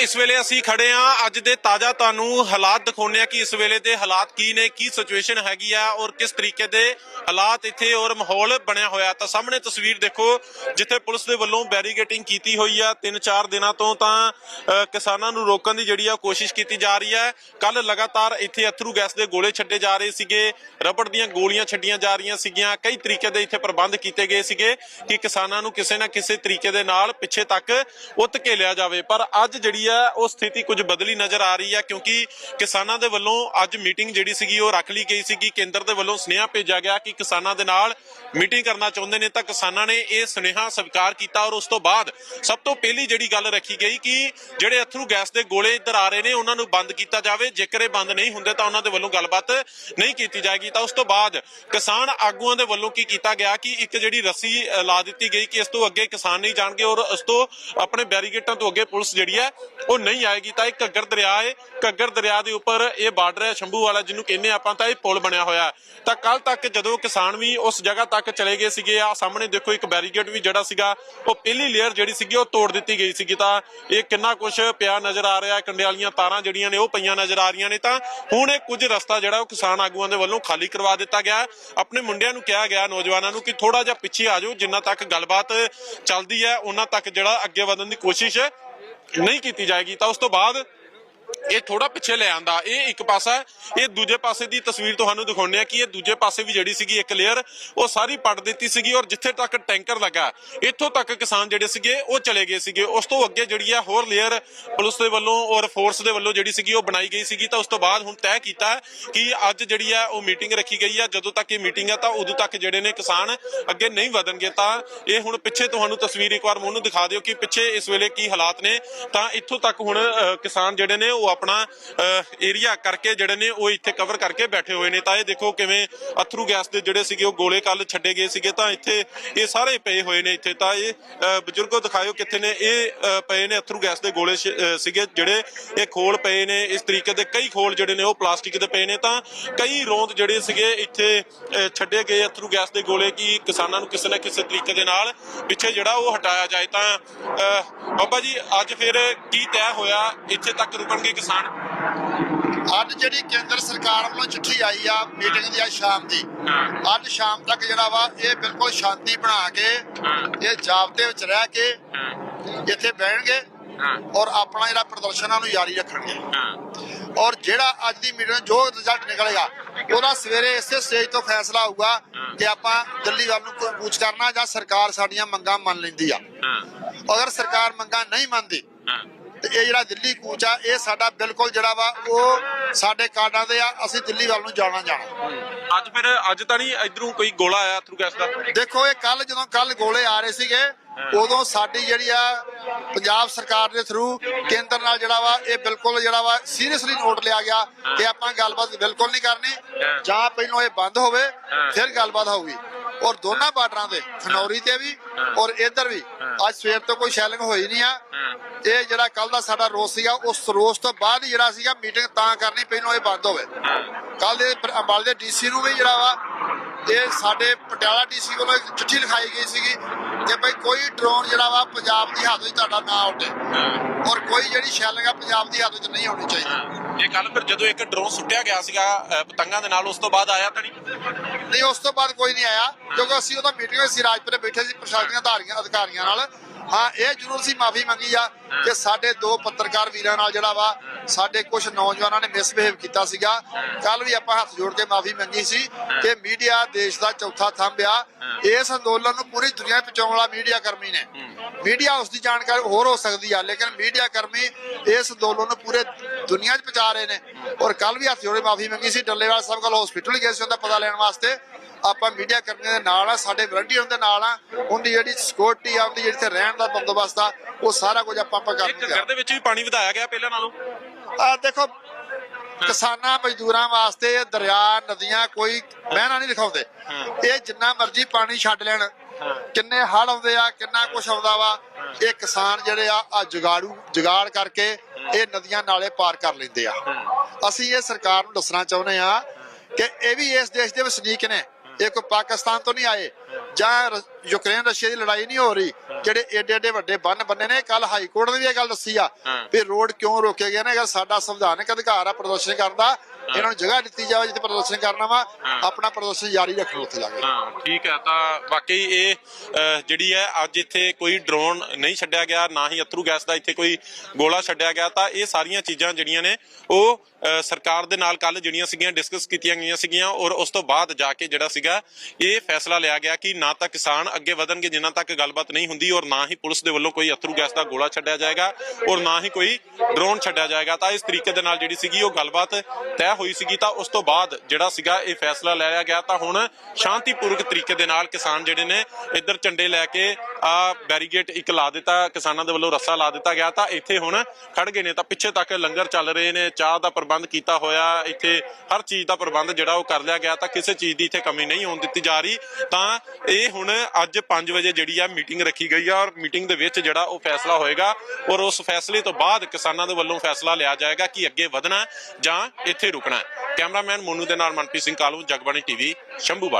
ਇਸ ਵੇਲੇ ਅਸੀਂ ਖੜੇ ਆ ਅੱਜ ਦੇ ਤਾਜ਼ਾ ਤੁਹਾਨੂੰ ਹਾਲਾਤ ਦਿਖਾਉਂਦੇ ਆ ਕਿ ਇਸ ਵੇਲੇ ਦੇ ਹਾਲਾਤ ਕੀ ਨੇ, ਕੀ ਸਿਚੁਏਸ਼ਨ ਹੈਗੀ ਆ ਔਰ ਕਿਸ ਤਰੀਕੇ ਦੇ ਹਾਲਾਤ ਇੱਥੇ ਔਰ ਮਾਹੌਲ ਬਣਿਆ ਹੋਇਆ। ਤਾਂ ਸਾਹਮਣੇ ਤਸਵੀਰ ਦੇਖੋ, ਜਿੱਥੇ ਪੁਲਿਸ ਦੇ ਵੱਲੋਂ ਬੈਰੀਗੇਟਿੰਗ ਕੀਤੀ ਹੋਈ ਆ। 3-4 ਦਿਨਾਂ ਤੋਂ ਤਾਂ ਕਿਸਾਨਾਂ ਨੂੰ ਰੋਕਣ ਦੀ ਜਿਹੜੀ ਆ ਕੋਸ਼ਿਸ਼ ਕੀਤੀ ਜਾ ਰਹੀ ਹੈ ਕੱਲ ਲਗਾਤਾਰ ਇੱਥੇ ਅਥਰੂ ਗੈਸ ਦੇ ਗੋਲੇ ਛੱਡੇ ਜਾ ਰਹੇ ਸੀਗੇ, ਰਬੜ ਦੀਆਂ ਗੋਲੀਆਂ ਛੱਡੀਆਂ ਜਾ ਰਹੀਆਂ ਸੀਗੀਆਂ। ਕਈ ਤਰੀਕੇ ਦੇ ਇੱਥੇ ਪ੍ਰਬੰਧ ਕੀਤੇ ਗਏ ਸੀਗੇ ਕਿ ਕਿਸਾਨਾਂ ਨੂੰ ਕਿਸੇ ਨਾ ਕਿਸੇ ਤਰੀਕੇ ਦੇ ਨਾਲ ਪਿੱਛੇ ਤੱਕ ਉੱਤ ਕੇ ਲਿਆ ਜਾਵੇ। ਪਰ ਅੱਜ ਜਿਹੜੀ ਆ, ਉਹ ਸਥਿਤੀ ਕੁਝ ਬਦਲੀ ਨਜ਼ਰ ਆ ਰਹੀ ਹੈ ਕਿਉਂਕਿ ਕਿਸਾਨਾਂ ਦੇ ਵੱਲੋਂ ਅੱਜ ਮੀਟਿੰਗ ਜਿਹੜੀ ਸੀਗੀ ਉਹ ਰੱਖ ਲਈ ਗਈ ਸੀਗੀ। ਕੇਂਦਰ ਦੇ ਵੱਲੋਂ ਸੁਨੇਹਾ ਭੇਜਿਆ ਗਿਆ ਕਿ ਕਿਸਾਨਾਂ ਦੇ ਨਾਲ ਮੀਟਿੰਗ ਕਰਨਾ ਚਾਹੁੰਦੇ ਨੇ ਤਾਂ ਕਿਸਾਨਾਂ ਨੇ ਇਹ ਸੁਨੇਹਾ ਸਵੀਕਾਰ ਕੀਤਾ ਔਰ ਉਸ ਤੋਂ ਬਾਅਦ ਸਭ ਤੋਂ ਪਹਿਲੀ ਜਿਹੜੀ ਗੱਲ ਰੱਖੀ ਗਈ ਕਿ ਜਿਹੜੇ ਅਥਰੂ ਗੈਸ ਦੇ ਗੋਲੇ ਇੱਧਰ ਆ ਰਹੇ ਨੇ, ਉਹਨਾਂ ਨੂੰ ਬੰਦ ਕੀਤਾ ਜਾਵੇ। ਜੇਕਰ ਇਹ ਬੰਦ ਨਹੀਂ ਹੁੰਦੇ ਤਾਂ ਉਹਨਾਂ ਦੇ ਵੱਲੋਂ ਗੱਲਬਾਤ ਨਹੀਂ ਕੀਤੀ ਜਾਏਗੀ। ਤਾਂ ਉਸ ਤੋਂ ਬਾਅਦ ਕਿਸਾਨ ਆਗੂਆਂ ਦੇ ਵੱਲੋਂ ਕੀ ਕੀਤਾ ਗਿਆ ਕਿ ਇੱਕ ਜਿਹੜੀ ਰੱਸੀ ਲਾ ਦਿੱਤੀ ਗਈ ਕਿ ਇਸ ਤੋਂ ਅੱਗੇ ਕਿਸਾਨ ਨਹੀਂ ਜਾਣਗੇ ਔਰ ਉਸ ਤੋਂ ਆਪਣੇ ਬੈਰੀਗੇਟਾਂ ਤੋਂ ਅੱਗੇ ਪੁਲਿਸ ਜਿਹੜੀ ਹੈ ਉਹ ਨਹੀਂ ਆਏਗੀ ਤਾਂ ਇਹ ਘੱਗਰ ਦਰਿਆ ਹੈ ਘੱਗਰ ਦਰਿਆ ਦੇ ਉੱਪਰ ਇਹ ਬਾਰਡਰ ਹੈ ਸ਼ੰਭੂ ਵਾਲਾ ਜਿਹਨੂੰ ਕਹਿੰਦੇ ਆਪਾਂ ਤਾਂ ਇਹ ਪੁਲ ਬਣਿਆ ਹੋਇਆ ਤਾਂ ਕੱਲ ਤੱਕ ਜਦੋਂ ਕਿਸਾਨ ਵੀ ਉਸ ਜਗ੍ਹਾ ਤੱਕ ਚਲੇ ਗਏ ਸੀਗੇ ਆ ਸਾਹਮਣੇ ਦੇਖੋ ਇੱਕ ਬੈਰੀਗੇਟ ਵੀ ਜਿਹੜਾ ਸੀਗਾ, ਉਹ ਪਹਿਲੀ ਲੇਅਰ ਜਿਹੜੀ ਸੀਗੀ ਉਹ ਤੋੜ ਦਿੱਤੀ ਗਈ ਸੀਗੀ। ਤਾਂ ਇਹ ਕਿੰਨਾ ਕੁਝ ਪਿਆ ਨਜ਼ਰ ਆ ਰਿਹਾ ਹੈ ਕੰਡੇ ਵਾਲੀਆਂ ਤਾਰਾਂ ਜਿਹੜੀਆਂ ਨੇ ਉਹ ਪਈਆਂ ਨਜ਼ਰ ਆ ਰਹੀਆਂ ਨੇ। ਤਾਂ ਹੁਣ ਇਹ ਕੁਝ ਰਸਤਾ ਜਿਹੜਾ ਉਹ ਕਿਸਾਨ ਆਗੂਆਂ ਦੇ ਵੱਲੋਂ ਖਾਲੀ ਕਰਵਾ ਦਿੱਤਾ ਗਿਆ ਆਪਣੇ ਮੁੰਡਿਆਂ ਨੂੰ ਕਿਹਾ ਗਿਆ, ਨੌਜਵਾਨਾਂ ਨੂੰ ਕਿ ਥੋੜਾ ਜਿਹਾ ਪਿੱਛੇ ਆ ਜਾਓ, ਜਿੰਨਾ ਤੱਕ ਗੱਲਬਾਤ ਚੱਲਦੀ ਹੈ, ਉਹਨਾਂ ਤੱਕ ਜਿਹੜਾ ਅੱਗੇ ਵਧਣ ਦੀ ਕੋਸ਼ਿਸ਼ ਨਹੀਂ ਕੀਤੀ ਜਾਏਗੀ ਤਾਂ ਉਸ ਤੋਂ ਬਾਅਦ ਇਹ ਥੋੜਾ ਪਿੱਛੇ ਲੈ ਆਂਦਾ। ਇਹ ਇੱਕ ਪਾਸਾ ਇਹ ਦੂਜੇ ਪਾਸੇ ਦੀ ਤਸਵੀਰ ਤੁਹਾਨੂੰ ਦਿਖਾਉਂਦੇ ਆ ਕਿ ਇਹ ਦੂਜੇ ਪਾਸੇ ਵੀ ਜਿਹੜੀ ਸੀਗੀ ਇੱਕ ਲੇਅਰ ਉਹ ਸਾਰੀ ਪੜ ਦਿੱਤੀ ਸੀਗੀ ਔਰ ਜਿੱਥੇ ਤੱਕ ਟੈਂਕਰ ਲੱਗਾ, ਇੱਥੋਂ ਤੱਕ ਕਿਸਾਨ ਜਿਹੜੇ ਸੀਗੇ, ਉਹ ਚਲੇ ਗਏ ਸੀਗੇ। ਉਸ ਤੋਂ ਅੱਗੇ ਜਿਹੜੀ ਆ ਹੋਰ ਲੇਅਰ ਪੁਲਿਸ ਦੇ ਵੱਲੋਂ ਔਰ ਫੋਰਸ ਦੇ ਵੱਲੋਂ ਜਿਹੜੀ ਸੀਗੀ ਉਹ ਬਣਾਈ ਗਈ ਸੀਗੀ। ਤਾਂ ਉਸ ਤੋਂ ਬਾਅਦ ਹੁਣ ਤੈਅ ਕੀਤਾ ਕਿ ਅੱਜ ਜਿਹੜੀ ਆ ਉਹ ਮੀਟਿੰਗ ਰੱਖੀ ਗਈ ਆ। ਜਦੋਂ ਤੱਕ ਇਹ ਮੀਟਿੰਗ ਆ ਤਾਂ ਉਦੋਂ ਤੱਕ ਜਿਹੜੇ ਨੇ ਕਿਸਾਨ ਅੱਗੇ ਨਹੀਂ ਵਧਣਗੇ। ਤਾਂ ਇਹ ਹੁਣ ਪਿੱਛੇ ਤੁਹਾਨੂੰ ਤਸਵੀਰ ਇੱਕ ਵਾਰ ਮੈਨੂੰ ਦਿਖਾ ਦਿਓ ਕਿ ਪਿੱਛੇ ਇਸ ਵੇਲੇ ਕੀ ਹਾਲਾਤ ਨੇ। ਤਾਂ ਇੱਥੋਂ ਤੱਕ ਹੁਣ ਕਿਸਾਨ ਜਿਹੜੇ ਨੇ ਉਹ ਆਪਣਾ ਏਰੀਆ ਕਰਕੇ ਜਿਹੜੇ ਨੇ ਉਹ ਇੱਥੇ ਕਵਰ ਕਰਕੇ ਬੈਠੇ ਹੋਏ ਨੇ। ਤਾਂ ਇਹ ਦੇਖੋ ਕਿਵੇਂ ਅਥਰੂ ਗੈਸ ਦੇ ਜਿਹੜੇ ਸੀਗੇ ਉਹ ਗੋਲੇ ਕੱਲ ਛੱਡੇ ਗਏ ਸੀਗੇ। ਤਾਂ ਇੱਥੇ ਇਹ ਸਾਰੇ ਪਏ ਹੋਏ ਨੇ ਇੱਥੇ। ਤਾਂ ਇਹ ਬਜ਼ੁਰਗੋ ਦਿਖਾਇਓ ਕਿੱਥੇ ਨੇ। ਇਹ ਪਏ ਨੇ ਅਥਰੂ ਗੈਸ ਦੇ ਗੋਲੇ ਸੀਗੇ ਜਿਹੜੇ ਇਹ ਖੋਲ ਪਏ ਨੇ। ਇਸ ਤਰੀਕੇ ਦੇ ਕਈ ਖੋਲ ਜਿਹੜੇ ਨੇ ਉਹ ਪਲਾਸਟਿਕ ਦੇ ਪਏ ਨੇ। ਤਾਂ ਕਈ ਰੋਂਦ ਜਿਹੜੇ ਸੀਗੇ ਇੱਥੇ ਛੱਡੇ ਗਏ ਅਥਰੂ ਗੈਸ ਦੇ ਗੋਲੇ ਕਿ ਕਿਸਾਨਾਂ ਨੂੰ ਕਿਸੇ ਨਾ ਕਿਸੇ ਤਰੀਕੇ ਦੇ ਨਾਲ ਪਿੱਛੇ ਜਿਹੜਾ ਉਹ ਹਟਾਇਆ ਜਾਏ। ਤਾਂ ਅ, ਬਾਬਾ ਜੀ ਅੱਜ ਫਿਰ ਕੀ ਤੈਅ ਹੋਇਆ? ਇੱਥੇ ਤੱਕ ਰੁਕਣ ਰੁਕਣਗੇ ਕਿਸਾਨ? ਅੱਜ ਜਿਹੜੀ ਕੇਂਦਰ ਸਰਕਾਰ ਵੱਲੋਂ ਚਿੱਠੀ ਆਈ ਆ ਮੀਟਿੰਗ ਦੀ ਅੱਜ ਸ਼ਾਮ ਦੀ। ਅੱਜ ਸ਼ਾਮ ਤੱਕ ਜਿਹੜਾ ਵਾ ਇਹ ਬਿਲਕੁਲ ਸ਼ਾਂਤੀ ਬਣਾ ਕੇ ਇਹ ਜਾਬਤੇ ਵਿੱਚ ਰਹਿ ਕੇ ਇੱਥੇ ਬਹਿਣਗੇ ਔਰ ਆਪਣਾ ਜਿਹੜਾ ਪ੍ਰਦਰਸ਼ਨ ਉਹਨੂੰ ਜਾਰੀ ਰੱਖਣਗੇ। ਔਰ ਜਿਹੜਾ ਅੱਜ ਦੀ ਮੀਟਿੰਗ ਜੋ ਰਿਜ਼ਲਟ ਨਿਕਲੇਗਾ ਉਹਦਾ ਸਵੇਰੇ ਇਸੇ ਸਟੇਜ ਤੋਂ ਫੈਸਲਾ ਹੋਊਗਾ ਕਿ ਆਪਾਂ ਦਿੱਲੀ ਵੱਲ ਨੂੰ ਕੋਈ ਕੂਚ ਕਰਨਾ ਜਾਂ ਸਰਕਾਰ ਸਾਡੀਆਂ ਮੰਗਾਂ ਮੰਨ ਲੈਂਦੀ ਆ। ਅਗਰ ਸਰਕਾਰ ਮੰਗਾਂ ਨਹੀਂ ਮੰਨਦੀ ਤੇ ਇਹ ਜਿਹੜਾ ਦਿੱਲੀ ਕੂਚ ਆ ਇਹ ਸਾਡਾ ਬਿਲਕੁਲ ਜਿਹੜਾ ਵਾ ਉਹ ਸਾਡੇ ਕਾਰਡਾਂ ਦੇ ਆ ਅਸੀਂ ਦਿੱਲੀ ਵੱਲ ਨੂੰ ਜਾਣਾ ਜਾਣਾ। ਅੱਜ ਫਿਰ ਅੱਜ ਤਾਂ ਨਹੀਂ ਇਧਰੋਂ ਕੋਈ ਗੋਲਾ ਆਇਆ ਥਰੂ ਗੈਸ ਦਾ? ਦੇਖੋ ਇਹ ਕੱਲ ਜਦੋਂ ਕੱਲ ਗੋਲੇ ਆ ਰਹੇ ਸੀਗੇ ਉਦੋਂ ਸਾਡੀ ਜਿਹੜੀ ਆ ਪੰਜਾਬ ਸਰਕਾਰ ਦੇ ਥਰੂ ਕੇਂਦਰ ਨਾਲ ਜਿਹੜਾ ਵਾ ਇਹ ਬਿਲਕੁਲ ਜਿਹੜਾ ਵਾ ਸੀਰੀਅਸਲੀ ਨੋਟ ਲਿਆ ਗਿਆ ਕਿ ਆਪਾਂ ਗੱਲਬਾਤ ਬਿਲਕੁਲ ਨਹੀਂ ਕਰਨੀ। ਜਾਂ ਪਹਿਲਾਂ ਇਹ ਬੰਦ ਹੋਵੇ ਫਿਰ ਗੱਲਬਾਤ ਹੋਊਗੀ। ਔਰ ਦੋਨਾਂ ਬਾਰਡਰਾਂ ਤੇ ਖਨੌਰੀ ਤੇ ਵੀ ਔਰ ਇੱਧਰ ਵੀ। ਅੱਜ ਸਵੇਰ ਤੋਂ ਕੋਈ ਸ਼ੈਲਿੰਗ ਹੋਈ ਨਹੀਂ ਆ। ਇਹ ਜਿਹੜਾ ਕੱਲ ਦਾ ਸਾਡਾ ਰੋਸ ਸੀਗਾ ਉਸ ਰੋਸ ਤੋਂ ਬਾਅਦ ਜਿਹੜਾ ਸੀਗਾ ਮੀਟਿੰਗ ਤਾਂ ਕਰਨੀ ਪਹਿਲਾਂ ਇਹ ਬੰਦ ਹੋਵੇ। ਕੱਲ ਦੇ ਅੰਬਾਲੇ ਦੇ ਡੀਸੀ ਨੂੰ ਵੀ ਜਿਹੜਾ ਵਾ ਇਹ ਸਾਡੇ ਪਟਿਆਲਾ ਡੀਸੀ ਵੱਲੋਂ ਇੱਕ ਚਿੱਠੀ ਲਿਖਾਈ ਗਈ ਸੀਗੀ ਕਿ ਭਈ ਕੋਈ ਡਰੋਨ ਜਿਹੜਾ ਵਾ ਪੰਜਾਬ ਦੀ ਹੱਦ ਵਿੱਚ ਤੁਹਾਡਾ ਨਾ ਉੱਡੇ। ਔਰ ਕੋਈ ਜਿਹੜੀ ਸ਼ੈਲਿੰਗ ਆ ਪੰਜਾਬ ਦੀ ਹੱਦ ਵਿੱਚ ਨਹੀਂ ਹੋਣੀ ਚਾਹੀਦੀ। ਇਹ ਕੱਲ ਫਿਰ ਜਦੋਂ ਇੱਕ ਡਰੋਨ ਸੁੱਟਿਆ ਗਿਆ ਸੀਗਾ ਪਤੰਗਾਂ ਦੇ ਨਾਲ ਉਸ ਤੋਂ ਬਾਅਦ ਆਇਆ ਤਾਂ ਨਹੀਂ? ਨਹੀਂ ਉਸ ਤੋਂ ਬਾਅਦ ਕੋਈ ਨਹੀਂ ਆਇਆ ਕਿਉਂਕਿ ਅਸੀਂ ਉਹਦਾ ਮੀਟਿੰਗ ਸੀ ਰਾਜਪੁਰੇ ਬੈਠੇ ਸੀ ਪ੍ਰਸ਼ਾਸਨ ਦੀਆਂ ਅਧਾਰੀਆਂ ਅਧਿਕਾਰੀਆਂ ਨਾਲ। ਹਾਂ ਇਹ ਜ਼ਰੂਰ ਸੀ ਮਾਫੀ ਮੰਗੀ ਆ ਕਿ ਸਾਡੇ ਦੋ ਪੱਤਰਕਾਰ ਵੀਰਾਂ ਨਾਲ ਜਿਹੜਾ ਵਾ ਸਾਡੇ ਕੁਝ ਨੌਜਵਾਨਾਂ ਨੇ ਮਿਸਬਿਹੇਵ ਕੀਤਾ ਸੀਗਾ। ਕੱਲ ਵੀ ਆਪਾਂ ਹੱਥ ਜੋੜ ਕੇ ਮਾਫੀ ਮੰਗੀ ਸੀ ਕਿ ਮੀਡੀਆ ਦੇਸ਼ ਦਾ ਚੌਥਾ ਥੰਬ ਆ। ਇਸ ਅੰਦੋਲਨ ਨੂੰ ਪੂਰੀ ਦੁਨੀਆ ਪਹੁੰਚਾਉਣ ਵਾਲਾ ਮੀਡੀਆ ਕਰਮੀ ਨੇ। ਮੀਡੀਆ ਉਸ ਦੀ ਜਾਣਕਾਰੀ ਹੋਰ ਹੋ ਸਕਦੀ ਆ ਲੇਕਿਨ ਮੀਡੀਆ ਕਰਮੀ ਇਸ ਅੰਦੋਲਨ ਨੂੰ ਪੂਰੇ ਦੁਨੀਆ 'ਚ ਪਹੁੰਚਾ ਰਹੇ ਨੇ। ਔਰ ਕੱਲ ਵੀ ਹੱਥ ਜੋੜੇ ਮਾਫੀ ਮੰਗੀ ਸੀ। ਡੱਲੇਵਾਲ ਸਾਹਿਬ ਕੋਲ ਹਸਪੀਟਲ ਗਏ ਸੀ ਉਹਦਾ ਪਤਾ ਲੈਣ ਵਾਸਤੇ। ਆਪਾਂ ਮੀਡੀਆ ਕਰਮੀਆਂ ਦੇ ਨਾਲ ਆ ਸਾਡੇ ਵਲੰਟੀਅਰ ਦੇ ਨਾਲ ਆ। ਉਹਦੀ ਜਿਹੜੀ ਸਿਕਿਉਰਿਟੀ ਆ ਉਹਦੀ ਜਿਹੜੀ ਤੇ ਰਹਿਣ ਦਾ ਬੰਦੋਬਸਤ ਆ ਉਹ ਸਾਰਾ ਕੁਝ ਆਪਾਂ ਆਪਾਂ ਇਹ ਕਰਨਗੇ। ਘੱਗਰ ਦੇ ਵਿੱਚ ਵੀ ਪਾਣੀ ਵਧਾਇਆ ਗਿਆ ਪਹਿਲਾਂ ਨਾਲੋਂ? ਆ ਦੇਖੋ, ਕਿਸਾਨਾਂ ਮਜ਼ਦੂਰਾਂ ਵਾਸਤੇ ਇਹ ਦਰਿਆ, ਨਦੀਆਂ ਕੋਈ ਬਹਿਣਾ ਨਹੀਂ ਲਿਖਾਉਂਦੇ ਇਹ ਜਿੰਨਾ ਮਰਜ਼ੀ ਪਾਣੀ ਛੱਡ ਲੈਣ, ਕਿੰਨੇ ਹੜ੍ਹ ਆਉਂਦੇ ਆ, ਕਿੰਨਾ ਕੁਝ ਆਉਂਦਾ ਵਾ, ਇਹ ਕਿਸਾਨ ਜਿਹੜੇ ਆ ਆ ਜੁਗਾੜੂ, ਜੁਗਾੜ ਕਰਕੇ ਇਹ ਨਦੀਆਂ ਨਾਲੇ ਪਾਰ ਕਰ ਲੈਂਦੇ ਆ। ਅਸੀਂ ਇਹ ਸਰਕਾਰ ਨੂੰ ਦੱਸਣਾ ਚਾਹੁੰਦੇ ਆ ਕਿ ਇਹ ਵੀ ਇਸ ਦੇਸ਼ ਦੇ ਵਸਨੀਕ ਨੇ। ਇਹ ਕੋਈ ਪਾਕਿਸਤਾਨ ਤੋਂ ਨਹੀਂ ਆਏ, ਜਾਂ ਯੂਕਰੇਨ, ਰਸ਼ੀਆ ਦੀ ਲੜਾਈ ਨਹੀਂ ਹੋ ਰਹੀ ਜਿਹੜੇ ਏਡੇ ਏਡੇ ਵੱਡੇ ਬੰਨ ਬੰਨੇ ਨੇ ਕੱਲ ਹਾਈ ਕੋਰਟ ਨੇ ਵੀ ਇਹ ਗੱਲ ਦੱਸੀ ਆ। ਵੀ ਰੋਡ ਕਿਉਂ ਰੋਕੇ ਗਏ ਨੇ ਅਗਰ ਸਾਡਾ ਸੰਵਿਧਾਨਕ ਅਧਿਕਾਰ ਆ ਪ੍ਰਦਰਸ਼ਨ ਕਰਨ ਦਾ ਇਹਨਾਂ ਨੂੰ ਜਗ੍ਹਾ ਦਿੱਤੀ ਜਾਵੇ ਜਿੱਥੇ ਪ੍ਰਦਰਸ਼ਨ ਕਰਨਾ ਵਾ ਆਪਣਾ ਪ੍ਰਦਰਸ਼ਨ ਜਾਰੀ ਰੱਖੋ ਉੱਥੇ ਜਾ ਕੇ। ਹਾਂ ਠੀਕ ਹੈ ਤਾਂ ਵਾਕਈ ਇਹ ਅਹ, ਜਿਹੜੀ ਹੈ ਅੱਜ ਇੱਥੇ ਕੋਈ ਡਰੋਨ ਨਹੀਂ ਛੱਡਿਆ ਗਿਆ ਨਾ ਹੀ ਅਥਰੂ ਗੈਸ ਦਾ ਇੱਥੇ ਕੋਈ ਗੋਲਾ ਛੱਡਿਆ ਗਿਆ ਤਾਂ ਇਹ ਸਾਰੀਆਂ ਚੀਜ਼ਾਂ ਜਿਹੜੀਆਂ ਨੇ ਉਹ ਅਹ, ਸਰਕਾਰ ਦੇ ਨਾਲ ਕੱਲ ਜਿਹੜੀਆਂ ਸੀਗੀਆਂ ਡਿਸਕਸ ਕੀਤੀਆਂ ਗਈਆਂ ਸੀਗੀਆਂ ਔਰ ਉਸ ਤੋਂ ਬਾਅਦ ਜਾ ਕੇ ਜਿਹੜਾ ਸੀਗਾ ਇਹ ਫੈਸਲਾ ਲਿਆ ਗਿਆ ਕਿ ਨਾ ਤਾਂ ਕਿਸਾਨ ਅੱਗੇ ਵਧਣਗੇ ਜਿੰਨਾ ਤੱਕ ਗੱਲਬਾਤ ਨਹੀਂ ਹੁੰਦੀ ਔਰ ਨਾ ਹੀ ਪੁਲਿਸ ਦੇ ਵੱਲੋਂ ਕੋਈ ਅਥਰੂ ਗੈਸ ਦਾ ਗੋਲਾ ਛੱਡਿਆ ਜਾਏਗਾ ਔਰ ਨਾ ਹੀ ਕੋਈ ਡਰੋਨ ਛੱਡਿਆ ਜਾਏਗਾ ਤਾਂ ਇਸ ਤਰੀਕੇ ਦੇ ਨਾਲ ਜਿਹੜੀ ਸੀਗੀ ਉਹ ਗੱਲਬਾਤ ਤੈਅ ਹੋਈ ਸੀਗੀ ਤਾਂ ਉਸ ਤੋਂ ਬਾਅਦ ਜਿਹੜਾ ਸੀਗਾ ਇਹ ਫੈਸਲਾ ਲਿਆ ਗਿਆ ਤਾਂ ਹੁਣ ਸ਼ਾਂਤੀਪੂਰਵਕ ਤਰੀਕੇ ਦੇ ਨਾਲ ਕਿਸਾਨ ਜਿਹੜੇ ਨੇ ਇੱਧਰ ਝੰਡੇ ਲੈ ਕੇ ਆ ਬੈਰੀਗੇਟ ਇੱਕ ਲਾ ਦਿੱਤਾ, ਕਿਸਾਨਾਂ ਦੇ ਵੱਲੋਂ ਰੱਸਾ ਲਾ ਦਿੱਤਾ ਗਿਆ ਤਾਂ ਇੱਥੇ ਹੁਣ ਖੜ ਗਏ ਨੇ ਤਾਂ ਪਿੱਛੇ ਤੱਕ ਲੰਗਰ ਚੱਲ ਰਹੇ ਨੇ, ਚਾਹ ਦਾ ਪ੍ਰਬੰਧ ਕੀਤਾ ਹੋਇਆ, ਇੱਥੇ ਹਰ ਚੀਜ਼ ਦਾ ਪ੍ਰਬੰਧ ਜਿਹੜਾ ਉਹ ਕਰ ਲਿਆ ਗਿਆ ਤਾਂ ਕਿਸੇ ਚੀਜ਼ ਦੀ ਇੱਥੇ ਕਮੀ ਨਹੀਂ ਹੋਣ ਦਿੱਤੀ ਜਾ ਰਹੀ ਤਾਂ ਇਹ ਹੁਣ ਅੱਜ 5 ਵਜੇ ਜਿਹੜੀ ਆ ਮੀਟਿੰਗ ਰੱਖੀ ਗਈ ਆ ਔਰ ਮੀਟਿੰਗ ਦੇ ਵਿੱਚ ਜਿਹੜਾ ਉਹ ਫੈਸਲਾ ਹੋਏਗਾ ਔਰ ਉਸ ਫੈਸਲੇ ਤੋਂ ਬਾਅਦ ਕਿਸਾਨਾਂ ਦੇ ਵੱਲੋਂ ਫੈਸਲਾ ਲਿਆ ਜਾਏਗਾ ਕਿ ਅੱਗੇ ਵਧਣਾ ਜਾਂ ਇੱਥੇ ਰੁਕਣਾ। ਕੈਮਰਾਮੈਨ ਮੋਨੂ ਦੇ ਨਾਲ ਮਨਪ੍ਰੀਤ ਸਿੰਘ ਕਾਲੂ, ਜਗਬਾਣੀ ਟੀਵੀ ਸ਼ੰਭੂ ਬਾਟ